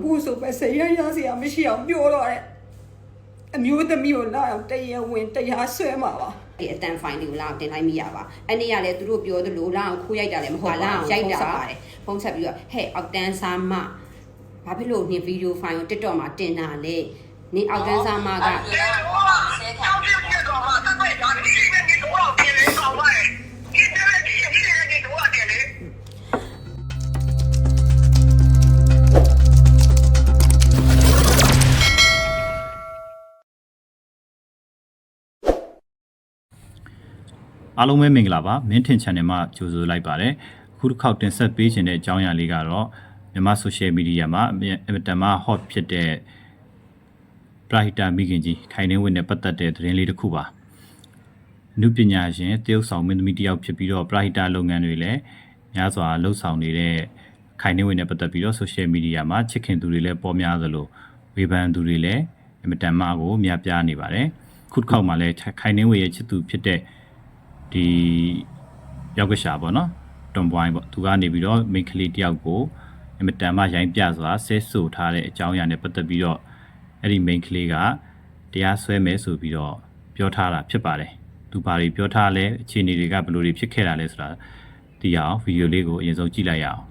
အခုဆိုပဲဆရာရစရာမရှိအောင်ပြောတော့တယ်အမျိုးသမီးကိုလာအောင်တရားဝင်တရားဆွဲမှာပါဒီအတန်ဖိုင်တွေကိုလာအောင်တင်လိုက်မိရပါအဲ့နေ့ကလည်းသူတို့ပြောသလိုလာအောင်ခိုးရိုက်တာလည်းမဟုတ်ပါဘူးရိုက်တာပါတယ်ဖုန်းဆက်ပြီးတော့ဟဲ့အောက်တန်းစားမဘာဖြစ်လို့နင်ဗီဒီယိုဖိုင်ကို TikTok မှာတင်တာလဲနင်အောက်တန်းစားမကအား လုံးပဲမင်္ဂလာပါမင်းထင် channel မှာကြိုဆိုလိုက်ပါတယ်အခုတစ်ခေါက်တင်ဆက်ပေးခြင်းတဲ့အကြောင်းအရာလေးကတော့မြန်မာ social media မှာအမြဲအင်မတန်မှ hot ဖြစ်တဲ့ Brighter မိခင်ကြီးခိုင်နေဝင်နဲ့ပတ်သက်တဲ့သတင်းလေးတစ်ခုပါအနုပညာရှင်တရုတ်ဆောင်မင်းသမီးတစ်ယောက်ဖြစ်ပြီးတော့ Brighter လုပ်ငန်းတွေလည်းများစွာလှုပ်ဆောင်နေတဲ့ခိုင်နေဝင်နဲ့ပတ်သက်ပြီးတော့ social media မှာချစ်ခင်သူတွေလည်းပေါ်များသလိုဝေဖန်သူတွေလည်းအင်မတန်မှကိုများပြားနေပါတယ်ခုတစ်ခေါက်မှာလည်းခိုင်နေဝင်ရဲ့ချစ်သူဖြစ်တဲ့ ဒီရောက်ကရှာပေါ့နော်တွန်ပွိုင်းပေါ့သူကနေပြီးတော့မိန်းကလေးတယောက်ကိုအင်မတန်မှရိုင်းပြစွာဆဲဆူထားတဲ့အကြောင်းအရာနဲ့ပတ်သက်ပြီးတော့အဲ့ဒီမိန်းကလေးကတရားစွဲမယ်ဆိုပြီးတော့ပြောထားတာဖြစ်ပါတယ်သူဘာတွေပြောထားလဲအခြေအနေတွေကဘယ်လိုတွေဖြစ်ခဲ့တာလဲဆိုတာသိရအောင်ဗီဒီယိုလေးကိုအရင်ဆုံးကြည့်လိုက်ရအောင်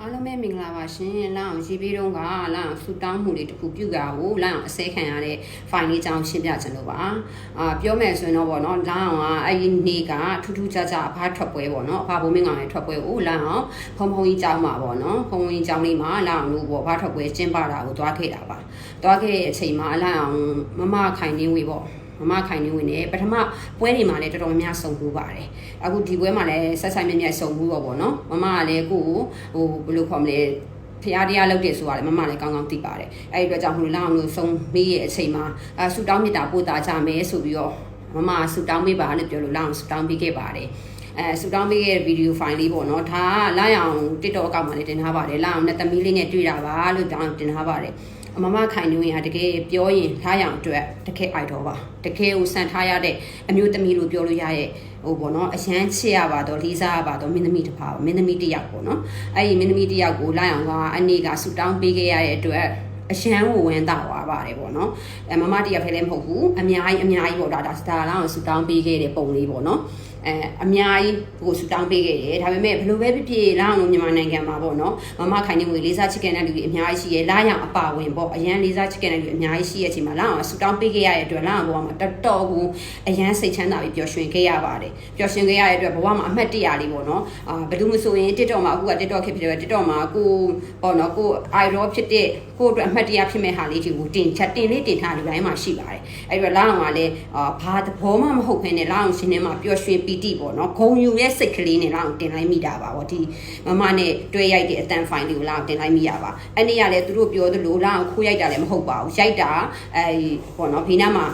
အားလုံးပဲမင်္ဂလာပါရှင်လာအောင်ရေးပြီးတော့ကလာအောင်ဆူတောင်းမှုလေးတစ်ခုပြုတာကိုလာအောင်အစဲခံရတဲ့ file လေးကြောင်းရှင်းပြချင်လို့ပါအာပြောမယ်ဆိုရင်တော့ဗောနော်လာအောင်ကအဲ့ဒီနေ့ကထူးထူးခြားခြားအဖားထွက်ပွဲဗောနော်အဖာဘုံမင်းကောင်ရဲ့ထွက်ပွဲကိုလာအောင်ဖုံဖုံကြီးကြောင်းမှာဗောနော်ဖုံဖုံကြီးကြောင်းလေးမှာလာအောင်လို့ဗောအဖားထွက်ပွဲကျင်းပတာကိုတွားခဲ့တာပါတွားခဲ့တဲ့အချိန်မှာလာအောင်မမခိုင်နေဝေဗော မမခိုင်နေဝင်နေပထမပွဲတွေမှာလည်းတော်တော်များများစုံဘူးပါတယ်အခုဒီပွဲမှာလည်းဆက်ဆိုင်မြက်မြက်စုံဘူးတော့ဗောနော်မမကလည်းကိုကိုဟိုဘယ်လိုခေါ်မလဲဖျားတရားလုပ်တယ်ဆိုတာလည်းမမလည်းကောင်းကောင်းသိပါတယ်အဲ့ဒီအတွက်ကြောင့်ဟိုလောင်းလို့စုံမေးရဲ့အချိန်မှာအဆူတောင်းမြတ်တာပို့တာကြမယ်ဆိုပြီးတော့မမဆူတောင်းပေးပါလို့ပြောလို့လောင်းဆူတောင်းပေးခဲ့ပါတယ်အဲဆူတောင်းပေးခဲ့တဲ့ဗီဒီယိုဖိုင်လေးပေါ့နော်ဒါကလာရအောင် TikTok အကောင့်မှာလည်းတင်ထားပါတယ်လာအောင်နဲ့သမီးလေးနဲ့တွေ့တာပါလို့တောင်းတင်ထားပါတယ် မမခိုင်နေဝင်ကတကယ်ပြောရင်ထားရအောင်အတွက်တကယ် idol ပါတကယ်ကိုစံထားရတဲ့အမျိုးသမီးလို့ပြောလို့ရရဲ့ဟိုပေါ့နော်အရန်ချစ်ရပါတော့လေးစားရပါတော့မင်းသမီးတစ်ဖာမင်းသမီးတစ်ယောက်ပေါ့နော်အဲ့ဒီမင်းသမီးတစ်ယောက်ကိုလိုက်အောင်ကအနေကဆူတောင်းပေးခဲ့ရတဲ့အတွက်အရှမ်းကိုဝင်တာသွားပါတယ်ပေါ့နော်အဲမမတယောက်ထဲလည်းမဟုတ်ဘူးအများကြီးအများကြီးပေါ့ဒါဒါဒါလာအောင်ဆူတောင်းပေးခဲ့တဲ့ပုံလေးပေါ့နော် အဲအများကြီးကိုဆူတောင်းပေးခဲ့တယ်ဒါပေမဲ့ဘယ်လိုပဲဖြစ်ဖြစ်လာအောင်လို့မြန်မာနိုင်ငံမှာပေါ့နော်မမခိုင်နေငွေလေးစားချစ်ကန်တဲ့လူတွေအများကြီးရှိရဲလာရအောင်အပါဝင်ပေါ့အရန်လေးစားချစ်ကန်တဲ့လူအများကြီးရှိရဲ့အချိန်မှာလာအောင်ဆူတောင်းပေးခဲ့ရတဲ့အတွက်လာအောင်ဘဝမှာတော်တော်ကိုအရန်စိတ်ချမ်းသာပြီးပျော်ရွှင်ခဲ့ရပါတယ်ပျော်ရွှင်ခဲ့ရတဲ့အတွက်ဘဝမှာအမှတ်တရလေးပေါ့နော်အာဘယ်သူမဆိုရင် TikTok မှာအခုက TikTok ဖြစ်ဖြစ်တယ် TikTok မှာကိုပေါ့နော်ကို idol ဖြစ်တဲ့ကိုအတွက်အမှတ်တရဖြစ်မဲ့ဟာလေးတွေကိုတင်ချက်တင်လေးတင်ထားလူတိုင်းမှာရှိပါတယ်အဲ့ဒီတော့လာအောင်ကလည်းအာဘာသဘောမှမဟုတ်ဘဲနဲ့လာအောင်ရှင်ထဲမှာပျော်ရွှင်ပီတိပေါ့နော်ဂုံယူရဲ့စိတ်ကလေးနဲ့လာအောင်တင်လိုက်မိတာပါပေါ့ဒီမမနဲ့တွဲရိုက်တဲ့အတန်ဖိုင်လေးကိုလာအောင်တင်လိုက်မိရပါအဲ့နေ့ကလည်းသူတို့ပြောသလိုလာအောင်ခိုးရိုက်တာလည်းမဟုတ်ပါဘူးရိုက်တာအဲပေါ့နော်ဘေးနားမှာ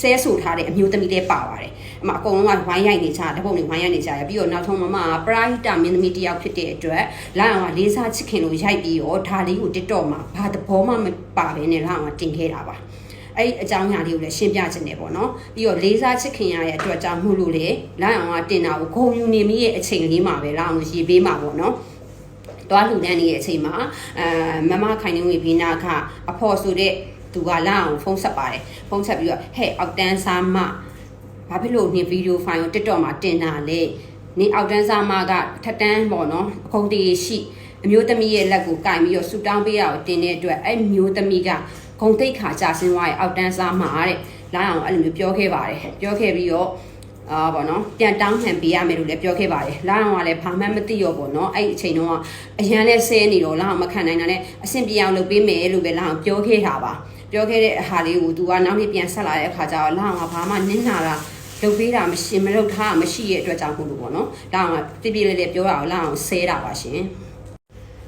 ဆဲဆူထားတဲ့အမျိုးသမီးလေးပါပါတယ်အမအကုန်လုံးကဝိုင်းရိုက်နေကြတပုတ်နေဝိုင်းရိုက်နေကြရပြီးတော့နောက်ဆုံးမမကပရိုက်တာမင်းသမီးတယောက်ဖြစ်တဲ့အတွက်လာအောင်ကလေးစားချစ်ခင်လို့ရိုက်ပြီးတော့ဒါလေးကို TikTok မှာဘာသဘောမှမပါဘဲနဲ့လာအောင်ကတင်ခဲ့တာပါ အဲ့ဒီအကြောင်းအရာလေးကိုလည်းရှင်းပြခြင်းတယ်ပေါ့နော်ပြီးတော့လေးစားချစ်ခင်ရတဲ့အတွက်ကြောင့်မှုလို့လေလာအောင်ကတင်တာကိုဂုံယူနေမိရဲ့အချိန်လေးမှာပဲလာအောင်ရေပေးမှာပေါ့နော်တွားလှူဒန်းနေတဲ့အချိန်မှာအဲမမခိုင်နေဝင်ဘီနာကအဖော်ဆိုတဲ့သူကလာအောင်ဖုန်းဆက်ပါတယ်ဖုန်းဆက်ပြီးတော့ဟဲ့အောက်တန်းစားမဘာဖြစ်လို့နင်ဗီဒီယိုဖိုင်ကို TikTok မှာတင်တာလဲနင်အောက်တန်းစားမကထက်တန်းပေါ့နော်အကုန်တည်းရှိအမျိုးသမီးရဲ့လက်ကိုကင်ပြီးတော့ဆူတောင်းပေးရအောင်တင်တဲ့အတွက်အဲ့မျိုးသမီးက ဂုံတိတ်ခါကြာစင်းသွားရဲ့အောက်တန်းစားမှာတဲ့လာအောင်အဲ့လိုမျိုးပြောခဲ့ပါတယ်ပြောခဲ့ပြီးတော့အာပေါ့နော်ပြန်တောင်းခံပေးရမယ်လို့လည်းပြောခဲ့ပါတယ်လာအောင်ကလည်းဘာမှမသိရောပေါ့နော်အဲ့ဒီအချိန်တုန်းကအရန်လဲဆဲနေတော့လာအောင်မခံနိုင်တာနဲ့အဆင်ပြေအောင်လုပ်ပေးမယ်လို့ပဲလာအောင်ပြောခဲ့တာပါပြောခဲ့တဲ့ဟာလေးကို तू ကနောက်နေ့ပြန်ဆက်လာတဲ့အခါကျတော့လာအောင်ကဘာမှနင်းနာတာလုတ်ပေးတာမရှိမလုတ်ထားတာမရှိရဲ့အတွက်ကြောင့်မို့လို့ပေါ့နော်။ဒါအောင်ပြပြလေးလေးပြောရအောင်လာအောင်ဆဲတာပါရှင်။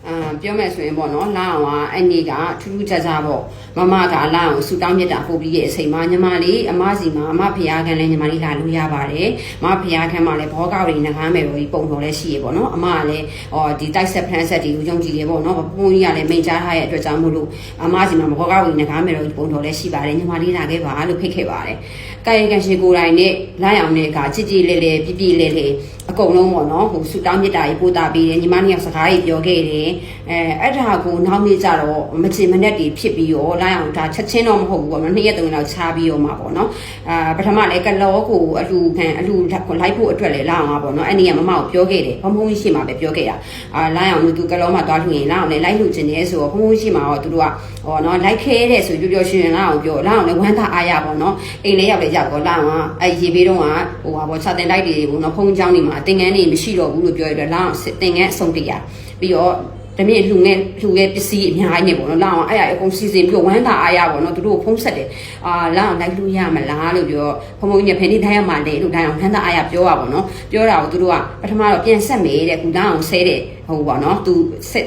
အာပြောမယ်ဆိုရင်ပေါ့နော်လာအောင်ကအဲ့နေ့ကထူးထူးခြားခြားပေါ့မမကလာအောင်ဆူတောင်းမြတ်တာပို့ပြီးရဲ့အချိန်မှာညီမလေးအမစီမှာအမဖျားခန်းလဲညီမလေးလာလို့ရပါတယ်။မဖျားခန်းမှာလည်းဘောကောက်တွေငကားမယ်လို့ပုံတော်လဲရှိရေပေါ့နော်။အမကလည်းဟောဒီတိုက်ဆက်ဖလန်ဆက်တွေကိုယုံကြည်ရေပေါ့နော်။ပုံကြီးကလည်းမိန်ကြားထားရဲ့အတွက်ကြောင့်မို့လို့အမစီမှာဘောကောက်တွေငကားမယ်လို့ပုံတော်လဲရှိပါတယ်ညီမလေးလာခဲ့ပါလို့ဖိတ်ခဲ့ပါတယ်။ကာယကံရှင်ကိုယ်တိုင်နဲ့လာအောင်နဲ့ကကြည်ကြည်လေးလေးပြပြလေးလေး အကုန်လုံးပေါ့နော်ဟိုဆူတောင်းမြတ်တာကြီးပို့တာပေးတယ်ညီမနှစ်ယောက်စကားကြီးပြောခဲ့တယ်အဲအဲ့ဒါကိုနောက်နေ့ကျတော့မချင်မနဲ့တီဖြစ်ပြီးရောလိုက်အောင်ဒါချက်ချင်းတော့မဟုတ်ဘူးပေါ့နော်နှစ်ရက်သုံးရက်လောက်ချားပြီးရောမှာပေါ့နော်အာပထမလည်းကလောကိုအလူခံအလူလိုက်ဖို့အတွက်လည်းလာအောင်ပါပေါ့နော်အဲ့ဒီကမမကိုပြောခဲ့တယ်ဘုံဘုံရှိမှပဲပြောခဲ့တာအာလိုက်အောင်သူကလောမှာသွားလို့ရင်လာအောင်လည်းလိုက်လို့ခြင်းတယ်ဆိုတော့ဘုံဘုံရှိမှတော့သူတို့ကဟောနော်လိုက်ခဲတဲ့ဆိုပြောပြောရှင်ရှင်လာအောင်ပြောလာအောင်လည်းဝမ်းသာအားရပေါ့နော်အိမ်လေးရောက်လေကြပေါ့လာအောင်အဲ့ရေပေးတော့ကဟိုဟာပေါ့စာတင်တိုက်တွေပေါ့နော်ဖုံးချောင်းတွေမှာတင်ငန်းတွေမရှိတော့ဘူးလို့ပြောရတဲ့လာအောင်တင်ငန်းအဆုံးတရားပြီးတော့တမင်လှူငဲလှူရဲ့ပစ္စည်းအများကြီးနေပေါ့နော်လာအောင်အဲ့ရအကုန်စီစဉ်ပြီးဝမ်းသာအားရပေါ့နော်သူတို့ဖုံးဆက်တယ်အာလာအောင်လိုက်လို့ရမလားလို့ပြောဖုံဖုံညဖယ်နေတိုင်းရမှာလေလို့တိုင်းအောင်ဝမ်းသာအားရပြောရပါပေါ့နော်ပြောတာကိုသူတို့ကပထမတော့ပြန်ဆက်မေးတဲ့ကူလာအောင်ဆဲတဲ့ဟိုပေါ့နော်သူ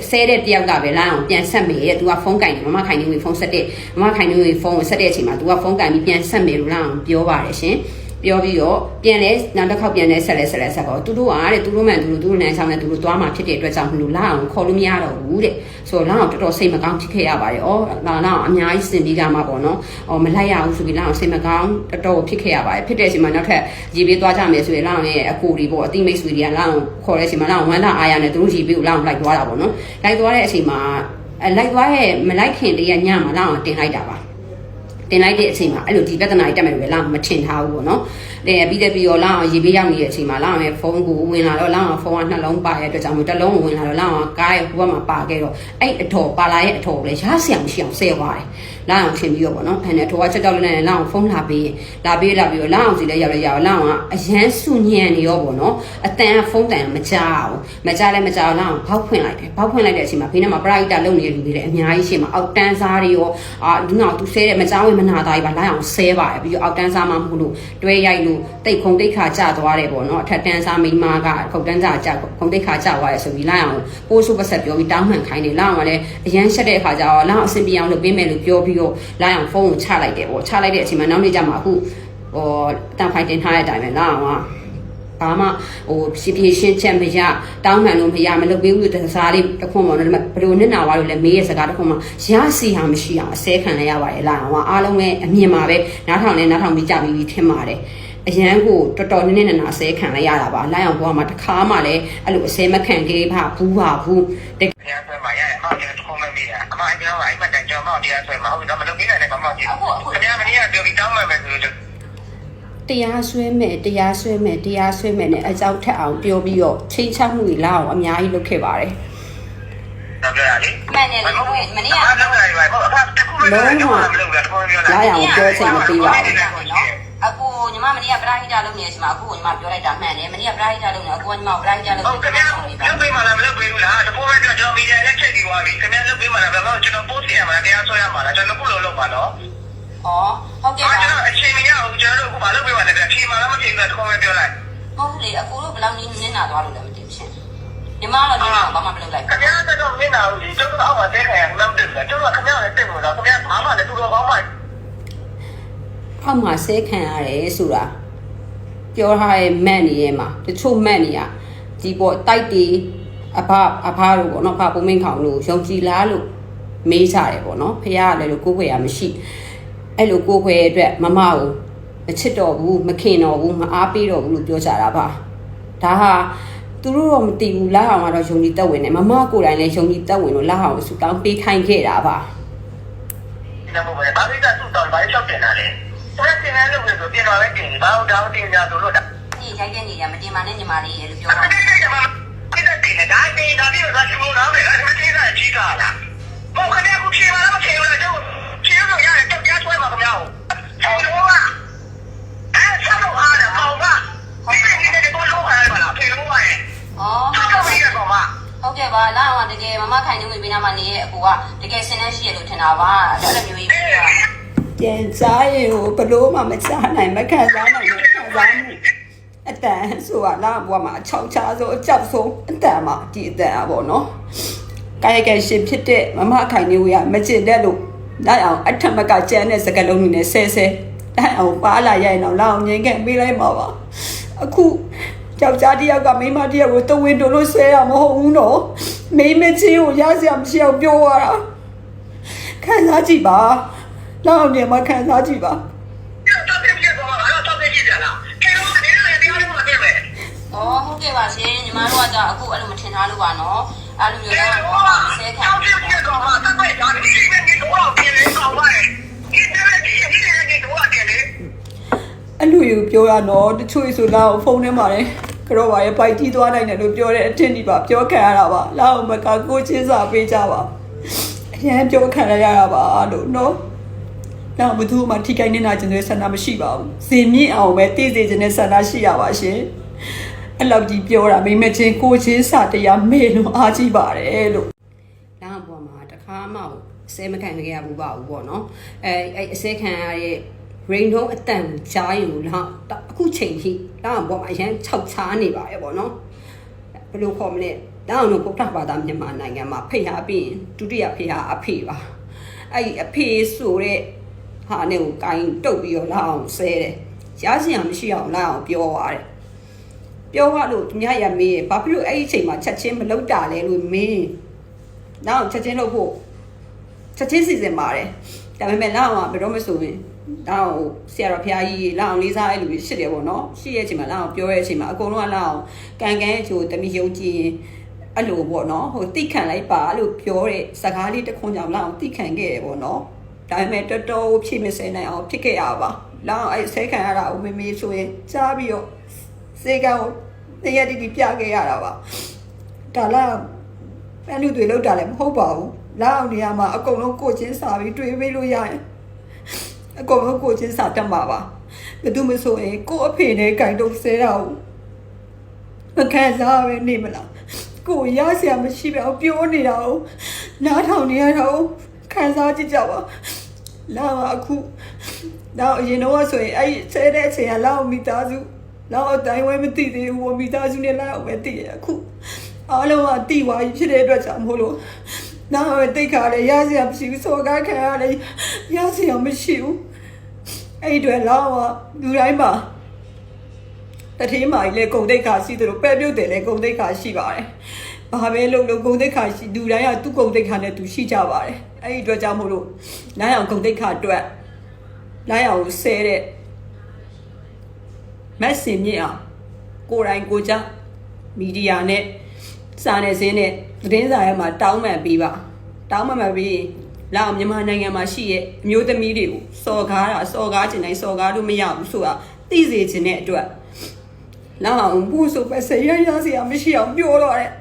ဆဲတဲ့တယောက်ကပဲလာအောင်ပြန်ဆက်မေးတဲ့သူကဖုန်းကင်တယ်မမခိုင်နေဝင်ဖုန်းဆက်တဲ့မမခိုင်နေဝင်ဖုန်းကိုဆက်တဲ့အချိန်မှာသူကဖုန်းကင်ပြီးပြန်ဆက်မေးလို့လာအောင်ပြောပါတယ်ရှင် ပြောပြီးတော့ပြန်လဲနောက်တစ်ခေါက်ပြန်လဲဆက်လဲဆက်လဲဆက်တော့သူတို့ကတဲ့သူတို့မှန်သူတို့သူတို့နိုင်ဆောင်တဲ့သူတို့သွားမှာဖြစ်တဲ့အတွက်ကြောင့်မလို့လာအောင်ခေါ်လို့မရတော့ဘူးတဲ့ဆိုတော့လာအောင်တော်တော်စိတ်မကောင်းဖြစ်ခဲ့ရပါတယ်ဩလာလာအောင်အများကြီးစင်ပြီးကမှာပေါ့နော်ဩမလိုက်ရဘူးဆိုပြီးလာအောင်စိတ်မကောင်းတော်တော်ဖြစ်ခဲ့ရပါတယ်ဖြစ်တဲ့အချိန်မှာနောက်ထပ်ရေပေးသွားကြမယ်ဆိုရင်လာအောင်ရဲ့အကိုတွေပေါ့အတိမိတ်ဆွေတွေကလာအောင်ခေါ်တဲ့အချိန်မှာလာအောင်ဝမ်းသာအားရနဲ့သူတို့ရေပေးကိုလာအောင်လိုက်သွားတာပေါ့နော်လိုက်သွားတဲ့အချိန်မှာအဲလိုက်သွားရဲ့မလိုက်ခင်တည်းကညမှာလာအောင်တင်လိုက်တာပါ တင်လိုက်တဲ့အချိန်မှာအဲ့လိုဒီပြဿနာကြီးတက်မယ်လို့လည်းလာမထင်ထားဘူးပေါ့နော်။ အဲပြီးတဲ့ပြီးတော့လာအောင်ရေပေးရောက်နေတဲ့အချိန်မှာလာအောင်ရဲ့ဖုန်းကိုဝင်လာတော့လာအောင်ဖုန်းကနှလုံးပါရဲ့အတွက်ကြောင့်မို့တစ်လုံးကိုဝင်လာတော့လာအောင်ကားရဲ့ဟိုဘက်မှာပါခဲ့တော့အဲ့အထော်ပါလာရဲ့အထော်ကိုလည်းရဆရာမရှိအောင်ဆဲသွားတယ်။လာအောင်ထင်ပြီးတော့ပေါ့နော်။ဖန်နဲ့ထော်ကချက်တော့လည်းနဲ့လာအောင်ဖုန်းလာပေးလာပေးလာပြီးတော့လာအောင်စီလည်းရောက်ရရောက်လာအောင်ကအရန်စုညံနေရောပေါ့နော်။အတန်ဖုန်းတန်မကြောက်မကြောက်လည်းမကြောက်လာအောင်ဘောက်ဖွင့်လိုက်တယ်။ဘောက်ဖွင့်လိုက်တဲ့အချိန်မှာဘေးနားမှာပရိုက်တာလုံနေတဲ့လူတွေလည်းအများကြီးရှိမှာအောက်တန်းစားတွေရောအာဒီနောက်သူဆဲတဲ့မကြောက်ဝင်မနာသားကြီးပါလာအောင်ဆဲပါတယ်ပြီးတော့အောက်တန်းစားမှမဟုတ်လို့တွဲရိုက်လို့တိတ်ခုံတိတ်ခါကျသွားတယ်ပေါ့နော်အထက်တန်းစားမိန်းမကခုံတန်းစားကျခုံတိတ်ခါကျသွားတယ်ဆိုပြီးလာအောင်ပိုးစုပတ်ဆက်ပြောပြီးတောင်းမှန်ခိုင်းတယ်လာအောင်လည်းအရန်ရှက်တဲ့အခါကျတော့လာအောင်အဆင်ပြေအောင်လုပ်ပေးမယ်လို့ပြောပြီးတော့လာအောင်ဖုန်းကိုချလိုက်တယ်ပေါ့ချလိုက်တဲ့အချိန်မှာနောက်နေ့ကျမှအခုဟိုတန်ဖိုင်တင်ထားတဲ့အတိုင်းပဲလာအောင်ကဘာမှဟိုဖြည်းဖြည်းရှင်းချက်မရတောင်းမှန်လို့မရမလုပ်ပေးဘူးတစားလေးတစ်ခွန်းပေါ့နော်ဒါပေမဲ့ဘယ်လိုနစ်နာသွားလို့လဲမေးရစကားတစ်ခွန်းမှာရစီဟာမရှိအောင်အစဲခံလိုက်ရပါတယ်လာအောင်အားလုံးပဲအမြင်ပါပဲနားထောင်လဲနားထောင်ပြီးကြပြီးပြီးထင်ပါတယ် အရန်ကိုတော်တော်နည်းနည်းနာနာဆဲခံလိုက်ရတာပါလိုက်အောင်ဘွားမှာတစ်ခါမှလည်းအဲ့လိုအဆဲမခံခဲ့ပါဘူးပါဘူးတကယ်တရားဆွဲမှာရတယ်အမောက်တရားတစ်ခုမှမပြီးတာအမအပြောအိမ်မှာတန်ကြောင်မောက်တရားဆွဲမှာဟုတ်တော့မလုပ်ပြီးနိုင်တယ်ဘာမှမဖြစ်ဘူးခင်ဗျာမင်းကပြောပြီးတောင်းမှမယ်ဆိုတော့တရားဆွဲမဲ့တရားဆွဲမဲ့တရားဆွဲမဲ့နဲ့အကြောင်းထက်အောင်ပြောပြီးတော့ချိန်ချမှုတွေလာအောင်အများကြီးလုပ်ခဲ့ပါတယ်တော့ပြောရလေမှန်တယ်လေတို့မနေ့ကအလုပ်ရတယ်ဘာအဖတခုလည်းမလုပ်ဘူးတခုပြောတာလာရအောင်ပြောချိန်မပေးပါဘူး အခုညီမမနေ့ကပရာဟိတလုပ်နေတဲ့အချိန်မှာအခုညီမပြောလိုက်တာမှန်တယ်မနေ့ကပရာဟိတလုပ်နေအခုကညီမပရာဟိတလုပ်ဟုတ်နေခင်ဗျာလုပ်ပေးမှလားမလုပ်ပေးဘူးလားတခုပဲကျွန်တော်မီဒီယာနဲ့ချိန်ပြီးသွားပြီခင်ဗျာလုပ်ပေးမှလားဘာလို့ကျွန်တော်ပို့စီရမှာတရားဆွဲရမှာလားကျွန်တော်ခုလိုလုပ်ပါတော့ဩဟုတ်ကဲ့အာပါကျွန်တော်အချိန်မရဘူးကျွန်တော်တို့ခုမလုပ်ပေးပါနဲ့ခင်ဗျာချိန်မှလားမချိန်ဘူးတခုပဲပြောလိုက်မဟုတ်လေအခုတို့ဘယ်လောက်နင်းနေတာသွားလို့လည်းမသိဘူးရှင်ညီမတော့ညီမဘာမှမလုပ်လိုက်ခင်ဗျာတော့မင်းနာဘူးကျွန်တော်အောက်မှာတဲခံရမှမသိဘူးကျွန်တော်ခင်ဗျာလည်းတိတ်လို့တော့ခင်ဗျာဘာမှလည်းသူတော်ကောင်းမှ အောက်မှာဆဲခံရတယ်ဆိုတာပြောထားတဲ့မက်နေရဲမှာတချို့မက်နေရဒီပေါ်တိုက်တီအဖအဖတို့ပေါ့နော်ဖပုံမင်းခေါင်လို့ယုံကြည်လားလို့မေးကြတယ်ပေါ့နော်ဖះကလည်းလို့ကိုယ်ခွေရမရှိအဲ့လိုကိုယ်ခွေအတွက်မမကိုမချစ်တော့ဘူးမခင်တော့ဘူးမအားပေးတော့ဘူးလို့ပြောကြတာပါဒါဟာသူတို့တော့မသိဘူးလာအောင်ကတော့ယုံကြည်တက်ဝင်တယ်မမကိုယ်တိုင်လည်းယုံကြည်တက်ဝင်လို့လာအောင်ဆူတောင်းပေးခိုင်းခဲ့တာပါဒီလိုပဲဘာလို့သူ့တော်ဘာလို့တင်တာလဲ သူကတင်တယ်လို့ဆိုပြင်တော်ပဲတင်တယ်ဘာလို့တောင်းတင်ကြဆိုလို့တာဒီရိုက်တဲ့နေရမတင်ပါနဲ့ညီမလေးရေလို့ပြောဘာတာလို့တင်တယ်မှာဒီတဲ့တင်တယ်ဒါတင်ဒါပြီးတော့သူ့နားပဲအဲ့ဒါတင်တာကြီးတာလားဘောခင်ဗျာကိုဖြေပါလားမဖြေဘူးလားကျုပ်ဖြေလို့ရတယ်တော့ကြားဆွဲပါခင်ဗျာဟိုတော့ကအဲ့ဆက်လို့အားတယ်ပေါ့ကဒီနေ့ဒီနေ့တော့လုံးအားပါလားဖြေလို့ရတယ်ဩဆက်တော့ပြီးရတော့မှဟုတ်ကဲ့ပါလာအောင်တကယ်မမခိုင်နေဝင်ပေးနာမနေရဲ့အကိုကတကယ်စင်နှန်းရှိရလို့ထင်တာပါအဲ့လိုမျိုးကြီးပြောတာ ပြန်စားရင်ကိုဘလို့မှမချနိုင်မခံစားနိုင်ဘူးခံစားမှုအတန်ဆိုတာလာဘွားမှာအချောက်ချားဆိုအကြောက်ဆုံးအတန်မှာဒီအတန်อ่ะပေါ့နော်ကာယကံရှင်ဖြစ်တဲ့မမခိုင်နေဝေကမကျင်တဲ့လို့လိုက်အောင်အထက်မကကျန်းတဲ့စကလုံးတွေနဲ့ဆဲဆဲလိုက်အောင်ပါလာရရင်တော့လာအောင်ငင်းခဲ့ပေးလိုက်မှာပါအခုယောက်ျားတစ်ယောက်ကမိန်းမတစ်ယောက်ကိုတဝင်းတို့လို့ဆွဲရမဟုတ်ဘူးနော်မိန်းမချင်းကိုရစရာမရှိအောင်ပြောရတာခံစားကြည့်ပါ လောက်အောင်နေမှာခံစားကြည့်ပါတော့တင်ပြတော့ငါတော့တော့တင်ကြည့်ကြလားကဲလို့ဒီနေ့တရားလေးမတင်မယ်ဩဟုတ်ကဲ့ခဲ့ပါရှင်ညီမတို့ကကြောင့်အခုအဲ့လိုမထင်ထားလို့ပါနော်အဲ့လိုမျိုးအဲ့တော့တော့ဆဲခံကြောက်ပြည့်တော့မှတက်ပိုက်တာဒီဒီဒီတော့ပြင်နေကောင်းပါလေဒီဒီဒီဒီဒီတော့တယ်လေအဲ့လိုယူပြောရတော့တချို့ဆိုလာကိုဖုန်းထဲမှာလေကြောပါရဲ့ဘိုက်တီးသွားနိုင်တယ်လို့ပြောတဲ့အထင်ဒီပါပြောခံရတာပါလာအောင်မကကိုချင်းစာပေးကြပါအရင်ပြောခံရရတာပါလို့နော် နောက်ဘသူမှထိခိုက်နေတာကျင်တဲ့ဆန္ဒမရှိပါဘူးဇင်မြင့်အောင်ပဲတည်စေခြင်းနဲ့ဆန္ဒရှိရပါရှင်အဲ့လောက်ကြီးပြောတာမိမချင်းကိုချင်းစာတရားမေ့လို့အားကြီးပါတယ်လို့လမ်းပေါ်မှာတခါမှအစဲမခံခဲ့ရဘူးပါဘူးပေါ့နော်အဲအဲအစဲခံရတဲ့ rain တုံးအတန်ကြားရင်လို့လောက်အခုချိန်ထိလမ်းပေါ်မှာအရန်ခြောက်ချားနေပါရဲ့ပေါ့နော်ဘယ်လိုခေါ်မလဲလမ်းအောင်ဗုဒ္ဓဘာသာမြန်မာနိုင်ငံမှာဖိဟာပြီးရင်ဒုတိယဖိဟာအဖေပါအဲ့ဒီအဖေဆိုတဲ့ ဟာနဲ့ကိုကင်တုတ်ပြီးတော့လာအောင်ဆဲတယ်ရစီရမရှိအောင်လာအောင်ပြောသွားတယ်ပြောရလို့သူများရမေးရဘာဖြစ်လို့အဲ့ဒီအချိန်မှာချက်ချင်းမလုပ်တာလဲလို့မေးနောက်ချက်ချင်းလုပ်ဖို့ချက်ချင်းစီစဉ်ပါတယ်ဒါပေမဲ့နောက်အောင်ဘယ်တော့မှဆိုရင်နောက်ဆရာတော်ဖျားကြီးလောက်အောင်လေးစားအဲ့လိုရှိတယ်ပေါ့နော်ရှိရဲ့အချိန်မှာလောက်အောင်ပြောရဲ့အချိန်မှာအကုန်လုံးကလောက်အောင်ကန်ကန်ချိုတမီယုံကြည်ရင်အဲ့လိုပေါ့နော်ဟိုတိခံလိုက်ပါလို့ပြောတဲ့စကားလေးတစ်ခွန်းကြောင့်လောက်အောင်တိခံခဲ့တယ်ပေါ့နော် ဒါပေမဲ့တော်တော်ဖြည့်မစဲနိုင်အောင်ဖြစ်ခဲ့ရပါလောက်အောင်အဲ့ဆဲခံရတာကိုမေမေဆိုရင်ကြားပြီးတော့စေကံကိုတရက်တီတီပြခဲ့ရတာပါဒါလားပန်းလူတွေလောက်တာလည်းမဟုတ်ပါဘူးလောက်အောင်နေရာမှာအကုန်လုံးကိုချင်းစာပြီးတွေးပေးလို့ရရင်အကုန်လုံးကိုချင်းစာတတ်မှာပါဘယ်သူမဆိုရင်ကိုအဖေနဲ့ဂိုင်တုံးဆဲတာကိုမခံစားပဲနေမလားကိုရစရာမရှိပဲပြောနေတာကိုနားထောင်နေရတာကိုခံစားကြည့်ကြပါ လာပါအခုတော့အရင်တော့ဆိုရင်အဲ့ဆဲတဲ့အချိန်ကလောက်မိသားစုနောက်အတိုင်းဝဲမသိသေးဘူးမိသားစုနဲ့လိုက်အောင်ပဲသိရအခုအားလုံးကတိသွားပြီဖြစ်တဲ့အတွက်ကြောင့်မို့လို့နောက်ပဲတိတ်ခါလေရစရာမရှိဘူးစော်ကားခံရလေရစရာမရှိဘူးအဲ့ဒီအတွက်လောက်ကလူတိုင်းမှာတထေးမာကြီးလေဂုံတိတ်ခါရှိသလိုပဲ့ပြုတ်တယ်လေဂုံတိတ်ခါရှိပါတယ်ဘာပဲလုပ်လို့ဂုံတိတ်ခါရှိလူတိုင်းကသူ့ဂုံတိတ်ခါနဲ့သူရှိကြပါတယ် အဲ့ဒီအတွက်ကြောင့်မို့လို့နိုင်အောင်ဂုံတိတ်ခါအတွက်နိုင်အောင်ဆဲတဲ့မက်ဆင်မြင့်အောင်ကိုယ်တိုင်ကိုကြမီဒီယာနဲ့စာနယ်ဇင်းနဲ့သတင်းစာရဲမှာတောင်းပန်ပေးပါတောင်းပန်ပါပြီးလာအောင်မြန်မာနိုင်ငံမှာရှိရဲ့အမျိုးသမီးတွေကိုစော်ကားတာစော်ကားခြင်းတိုင်းစော်ကားလို့မရဘူးဆိုတာသိစေခြင်းတဲ့အတွက်လာအောင်ဘူးဆိုပဲဆရာရစီအောင်မရှိအောင်ပြောတော့တဲ့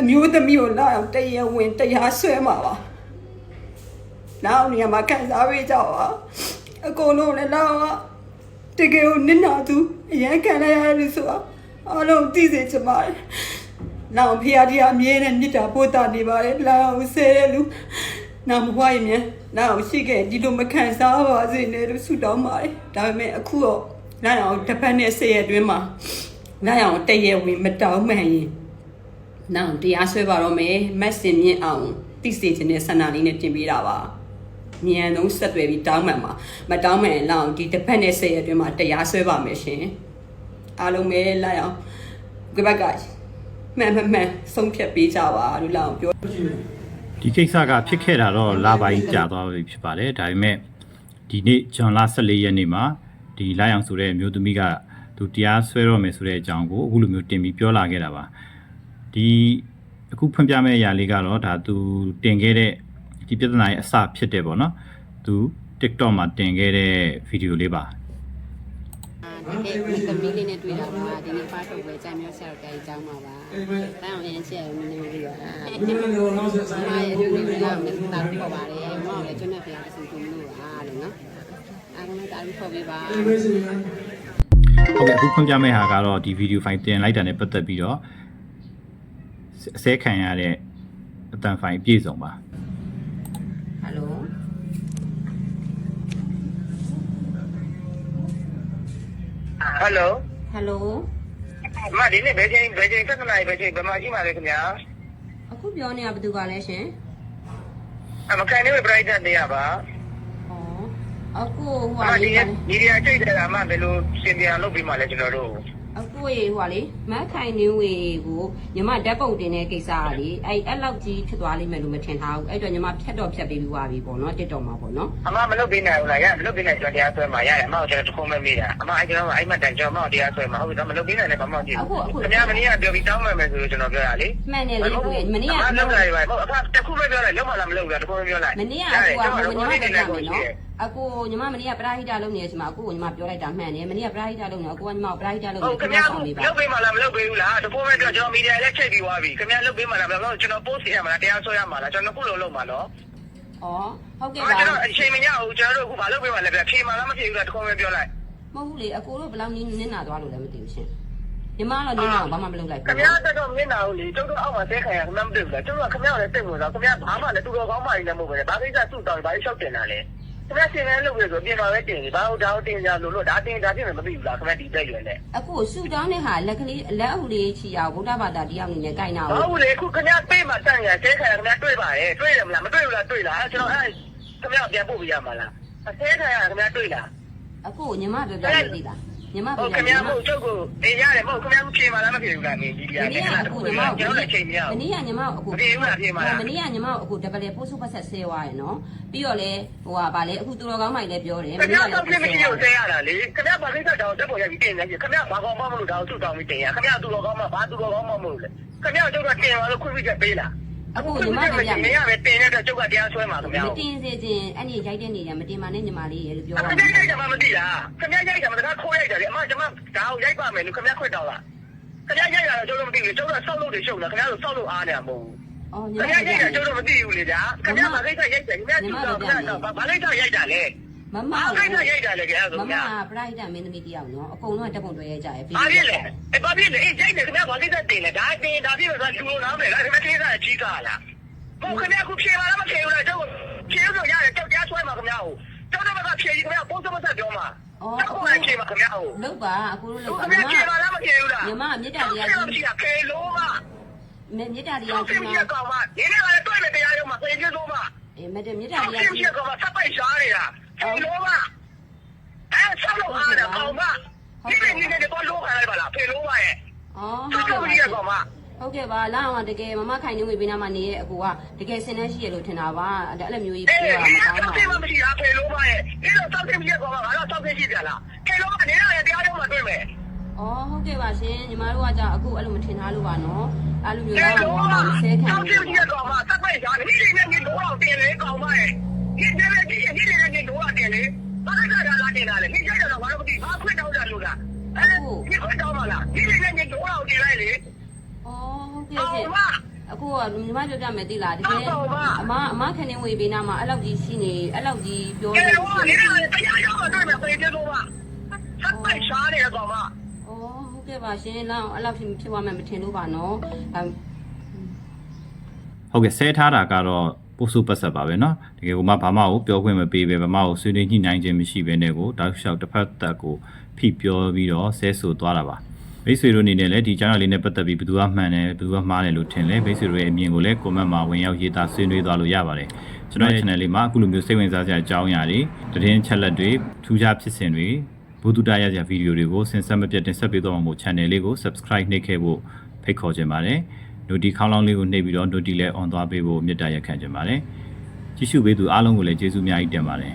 အမျိုးသမီးကိုလာအောင်တရားဝင်တရားဆွဲမှာပါ နောက်နေရာမှာကန်စားပေးကြပါအကုန်လုံးလည်းလာအောင်တကယ်ကိုနစ်နာသူအရန်ခံလိုက်ရတယ်လို့ဆိုတာအားလုံးသိစေချင်ပါတယ်။နောက်ဖျားတရားအမြဲတမ်းမြစ်တာပို့တာနေပါတယ်။လာအောင်ဆဲတဲ့လူနောက်မဘွားရင်မြန်နောက်ရှိခဲ့ဒီလိုမခံစားပါစေနဲ့လို့ဆုတောင်းပါတယ်။ဒါပေမဲ့အခုတော့လာအောင်တစ်ပတ်နဲ့ဆက်ရအတွင်းမှာလာအောင်တည့်ရဝင်မတောင်းမှန်ရင်နောက်တရားဆွဲပါတော့မယ်မက်စင်မြင့်အောင်သိစေခြင်းနဲ့ဆန္ဒလေးနဲ့တင်ပေးတာပါ။ မြန်ဆုံးဆက်သွယ်ပြီးတောင်းမှန်ပါမတောင်းမှန်ရင်လောက်ဒီတစ်ဖက်နဲ့ဆက်ရအတွင်းမှာတရားဆွဲပါမယ်ရှင်အားလုံးပဲလိုက်အောင်ဒီဘက်ကမှန်မှန်မှန်ဆုံးဖြတ်ပေးကြပါလို့လောက်အောင်ပြောဒီကိစ္စကဖြစ်ခဲ့တာတော့လပိုင်းကြာသွားပြီဖြစ်ပါတယ်ဒါပေမဲ့ဒီနေ့ဂျွန်လ14ရက်နေ့မှာဒီလိုက်အောင်ဆိုတဲ့အမျိုးသမီးကသူတရားစွဲတော့မယ်ဆိုတဲ့အကြောင်းကိုအခုလိုမျိုးတင်ပြီးပြောလာခဲ့တာပါဒီအခုဖွင့်ပြမယ့်အရာလေးကတော့ဒါသူတင်ခဲ့တဲ့ ဒီပြဿနာရဲ့အစဖြစ်တယ်ပေါ့နော်သူ TikTok မှာတင်ခဲ့တဲ့ဗီဒီယိုလေးပါဒီနေ့သမီးလေးနဲ့တွေ့တာပါဒီနေ့ပါထုတ်ပဲကြာမျိုးဆရာတော်အကြောင်းပါပါတန်းအောင်ရင်ချက်မနေဘူးလားဒီမှာရဲ့လူတွေကလည်းတာလို့ခေါ်ပါတယ်မောင်လည်းကျွတ်နေပြအစီအစဉ်လို့ပါလို့နော်အားလုံးတာလို့ခေါ်ပေးပါဟုတ်ကဲ့အခုဖွင့်ပြမယ့်ဟာကတော့ဒီဗီဒီယိုဖိုင်တင်လိုက်တာနဲ့ပတ်သက်ပြီးတော့အစဲခံရတဲ့အတန်ဖိုင်အပြည့်စုံပါ ဟယ်လို ဟယ်လိုဟယ်လိုမဒီနေ့ဘယ်ချိန်ဘယ်ချိန်ဆက်နိုင်ဘယ်ချိန်ဘယ်မှာရှိမှာလဲခင်ဗျာအခုပြောနေတာဘယ်သူကလဲရှင်အမကန်နေပြိုက်တဲ့နေရပါဩအခုဟိုအဟာဒီလေးကဒီရီယာချိန်တယ်အမဘယ်လိုရှင်ပြန်လုပ်ပြီးမှလဲကျွန်တော်တို့ အခုရေဟိုကလေမတ်ခိုင်နေဝေကိုညီမဓာတ်ပုံတင်တဲ့ကိစ္စကလေအဲ့အဲ့လောက်ကြီးဖြစ်သွားလိမ့်မယ်လို့မထင်ထားဘူးအဲ့တော့ညီမဖြတ်တော့ဖြတ်ပေးပြီးသွားပြီပေါ့နော်တစ်တော်မှာပေါ့နော်အမမလုပ်ပေးနိုင်ဘူးလားရမလုပ်ပေးနိုင်ကျွန်တော်တရားဆွဲမှာရတယ်အမကကျွန်တော်တခုမှမေးတာအမအဲ့ကျွန်တော်အဲ့မှတန်ကျွန်တော်မတရားဆွဲမှာဟုတ်ပြီတော့မလုပ်ပေးနိုင်လည်းဘာမှမဖြစ်ဘူးခင်ဗျာမင်းကပြောပြီးတောင်းမယ်မယ်ဆိုလို့ကျွန်တော်ပြောတာလေမှန်တယ်လေကိုမနေ့ကအမလုပ်လိုက်ပါဟုတ်အခါတခုပဲပြောလိုက်လုံးမလားမလုပ်ဘူးလားတခုပဲပြောလိုက်မနေ့ကအခုကဟိုညီမပြောပြမယ်နော် အကိုညီမမနေ့ကပရာဟိတလုပ်နေတဲ့အချိန်မှာအကိုကညီမပြောလိုက်တာမှန်တယ်မနေ့ကပရာဟိတလုပ်နေအကိုကညီမပရာဟိတလုပ်နေဟုတ်ခင်ဗျာလုပ်ပေးမှလားမလုပ်ပေးဘူးလားတခုပဲပြောကျွန်တော်မီဒီယာလည်းချိန်ပြီးသွားပြီခင်ဗျာလုပ်ပေးမှလားမလုပ်ကျွန်တော် post ရမှာလားတရားဆွဲရမှာလားကျွန်တော်ခုလုံးလုံးမှာနော်ဩဟုတ်ကဲ့ကျွန်ပါတော်အချိန်မရဘူးကျွန်တော်တို့အခုမလုပ်ပေးမှလည်းဖြေမှလားမဖြေဘူးလားတခုပဲပြောလိုက်မဟုတ်ဘူးလေအကိုတို့ဘယ်လောက်နင်းနင်းနာသွားလို့လည်းမသိဘူးရှင်ညီမကတော့နင်းနာဘာမှမလုပ်လိုက်ခဘူးမရတော့မင်းနာဘူးလေကျုပ်တို့အောက်မှာတဲခံရခမမတွေ့ဘူးလားကျုပ်တို့ခမရလည်းတိတ်ဝင်တော့ခမရဘာမှလည်းတူတော်ကောင်းမှလည်းမဟုတ်ပဲဘာကိစ္စစုတောင်းဘာလျှောက်တင်တာလဲ ခမရစင်လဲလုပ်ရဆိုပြင်ပါပဲတင်ဘာလို့ဒါကိုတင်ကြလို့လို့ဒါတင်ဒါပြင်မသိဘူးလားခမရဒီတက်ရွယ်နဲ့အခုဆူတောင်းတဲ့ဟာလက်ကလေးလက်အုပ်လေးချီအောင်ဗုဒ္ဓဘာသာတရားအနေနဲ့ကြိုင်နာဘာကိုလို့လေခုခမရပေးမှတန့်ရတဲခံရခမရတွေ့ပါတယ်တွေ့တယ်မလားမတွေ့ဘူးလားတွေ့လားကျွန်တော်အဲခမရပြန်ပို့ပြရမှာလားအသေးခံရခမရတွေ့လားအခုညီမပြောပြလို့သိလား ညီမဟုပြောတ်ခပြမရမဟုတ်ကျုပ်ကိုအေးရတယ်မဟုတ်ခမရဖြေမှလားမဖြေဘူးလားမင်းကြီးမပြရတယ်နေ့ကအခုညီမကျွန်တော်လည်းချိန်မရမဘူးနေ့ကညီမအခုမပြေဘူးလားပြေမှာလားမနေ့ကညီမအခုဒဗလေပို့စုပတ်ဆက်ဆဲသွားရယ်နော်ပြီးတော့လေဟိုဟာဗာလေအခုသူတော်ကောင်းမိုင်လည်းပြောတယ်ခင်ဗျားတော့ပြင်မရှိလို့ဆဲရတာလေခင်ဗျားဘာကိစ္စတောင်တက်ပေါ်ရပြီးတင်နေပြီခင်ဗျားဘာကောင်မှမလို့ဒါကိုသူ့တောင်းပြီးတင်ရခင်ဗျားသူ့တော်ကောင်းမှဘာသူ့တော်ကောင်းမှမလို့လေခင်ဗျားကျုပ်ကတင်ပါလို့ခွင့်ပြုချက်ပေးလား အခုညီမပြောပြမင်းရပဲတင်တဲ့အတွက်ကျုပ်ကတရားဆွဲမှာခင်ဗျားမတင်စေခြင်းအဲ့ဒီရိုက်တဲ့နေရမတင်ပါနဲ့ညီမလေးရေလို့ပြောခင်ပါဗျားရိုက်တယ်မှမသိလားခင်ဗျားရိုက်တယ်မှတကားခိုးရိုက်တယ်လေအမကျွန်မဒါကိုရိုက်ပါမယ်လို့ခင်ဗျားခွင့်တောင်းလားခင်ဗျားရိုက်တာတော့ကျုပ်တို့မသိဘူးကျုပ်ကဆောက်လို့တွေရှုပ်တာခင်ဗျားတို့ဆောက်လို့အားနေမှာမဟုတ်ဘူးအော်ညီခင်မဗျားပြောရိုက်ပြတာကျုပ်တို့မသိဘူးလေဗျာခင်ဗျားဘာကိစ္စရိုက်တယ်ခင်ဗျားကျုပ်ကဘာကိစ္စရိုက်တာလဲ မမဘာကိစ္စရိုက်တာလဲခင်ဗျားမတို့မဗျာပရိုက်တာမင်းသမီးတယောက်နော်အကုန်လုံးတက်ပုံတွဲရကြရဲ့ဘာဖြစ်လဲအဲဘာဖြစ်လဲအေးကြိုက်တယ်ခင်ဗျာဘာကိစ္စတင်လဲဒါတင်ဒါပြည့်တော့လူလိုနားမယ်လားခင်ဗျာကိစ္စအကြီးကားလားမဟုတ်ခင်ဗျာခုဖြေပါလားမဖြေဘူးလားကျုပ်ဖြေလို့ရတယ်ကြောက်ကြားဆွဲမှာခင်ဗျာဟိုကျောင်းတော့ကဖြေကြီးခင်ဗျာပုံစံမဆက်ပြောမှာအော်ကျောင်းကဖြေမှာခင်ဗျာဟိုလောက်ပါအခုလို့လောက်ခင်ပါဗျာဖြေပါလားမဖြေဘူးလားညီမမြစ်တာတရားဖြေကြီးမရှိတာဖြေလို့မမြစ်တာတရာကျောင်းဖြေကြီးမရှိမှာကောင်မနေနေကလည်းတွေ့မယ်တရားရုံးမှာဖြေပြလို့မအေးမတဲ့မြစ်တာကျောင်းတရာဖြေမရှိကြီးကောင်မဆက်ပိုက်ရှားနေတာ ဖြေလို့မအဲဆက်လို့အားတယ်ကောင်မဒီနေ့နေနေတော့လို့ခါလိုက်ပါလားဖြေလို့မရဲ့အော်ကျောင်းဖြေမရှိကောင်မဟုတ်ကဲ့ပါလာအောင်တကယ်မမခိုင်နေဝေပေးနာမှာနေရဲ့အကူကတကယ်စင်နှရှိရလို့ထင်တာပါအဲ့လိုမျိုးကြီးအေးပြောရဒီမှာတော့ကောင်းသိပါမှမရှိတာဖေလို့ပါရဲ့ဒီတော့တောက်သိမရှိကောငါတော့တောက်သိရှိကြလားဖေလို့ကနေရတရားရုံးမှာတွေ့မယ်အော်ဟုတ်ကဲ့ပါရှင်ညီမတို့ကကြာအခုအဲ့လိုမထင်ထားလို့ပါနော်အဲ့လိုမျိုးဖေတော့လို့မဆဲခံတောက်သိဘူးမရှိကောငါသက်ပိုက်ရှာနေဒီနေ့နေတော့တင်လေကောင်း ပါရဲ့ဒီနေ့ဒီနေ့ဒီနေ့နေတော့တင်လေဘာကလာလာနေတာလဲဒီကြတော့ဘာလို့မသိဘာခွင့်တောင်းကြလို့လားအဲဒီခွင့်တောင်းမလားဒီနေ့နေတော့တင်လိုက်လေအော်ဟုတ်ကဲ့အောရှင်င်မအခုကညီမပြောပြမယ်သိလားတကယ်အမအမခနေဝေပေးနာမှာအဲ့လောက်ကြီးရှိနေအဲ့လောက်ကြီးပြောဖေနေလို့ကနေရတရားရုံးမှာတွေ့မယ်ဖေပြလို့ပါသက်ပိုက်ရှာနေကောမအော်ဟုတ်ကဲ့ပါရှင်လောက်အဲ့လောက်ဖြစ်ဖြစ်သွားမယ်မထင်လို့ပါနော်အမ်ဟုတ်ကဲ့ဆဲထားတာကတော့ ပို့စုပတ်ဆက်ပါပဲเนาะတကယ်ကိုမှဘာမှကိုပြောခွင့်မပေးပဲဘာမှကိုဆွေးနွေးညှိနှိုင်းခြင်းမရှိဘဲနဲ့ကိုတောက်လျှောက်တစ်ဖက်သက်ကိုဖိပြောပြီးတော့ဆဲဆိုသွားတာပါမိတ်ဆွေတို့အနေနဲ့လည်းဒီ channel လေးနဲ့ပတ်သက်ပြီးဘယ်သူကမှန်တယ်ဘယ်သူကမှားတယ်လို့ထင်လဲမိတ်ဆွေတို့ရဲ့အမြင်ကိုလည်း comment မှာဝင်ရောက်ရေးသားဆွေးနွေးသွားလို့ရပါတယ်ကျွန်တော်ရဲ့ channel လေးမှာအခုလိုမျိုးစိတ်ဝင်စားစရာအကြောင်းအရာတွေသတင်းချက်လက်တွေထူးခြားဖြစ်စဉ်တွေဘုဒ္ဓတရားရစရာဗီဒီယိုတွေကိုဆင်ဆက်မပြတ်တင်ဆက်ပေးသွားမှာမို့ channel လေးကို subscribe နှိပ်ခဲ့ဖို့ဖိတ်ခေါ်ချင်ပါတယ် noti ခေါင်းလောင်းလေးကိုနှိပ်ပြီးတော့ noti လည်း on သွားပေးဖို့မေတ္တာရက်ခံချင်ပါတယ်ကြည့်ရှုပေးသူအားလုံးကိုလည်းကျေးဇူးအများကြီးတင်ပါတယ်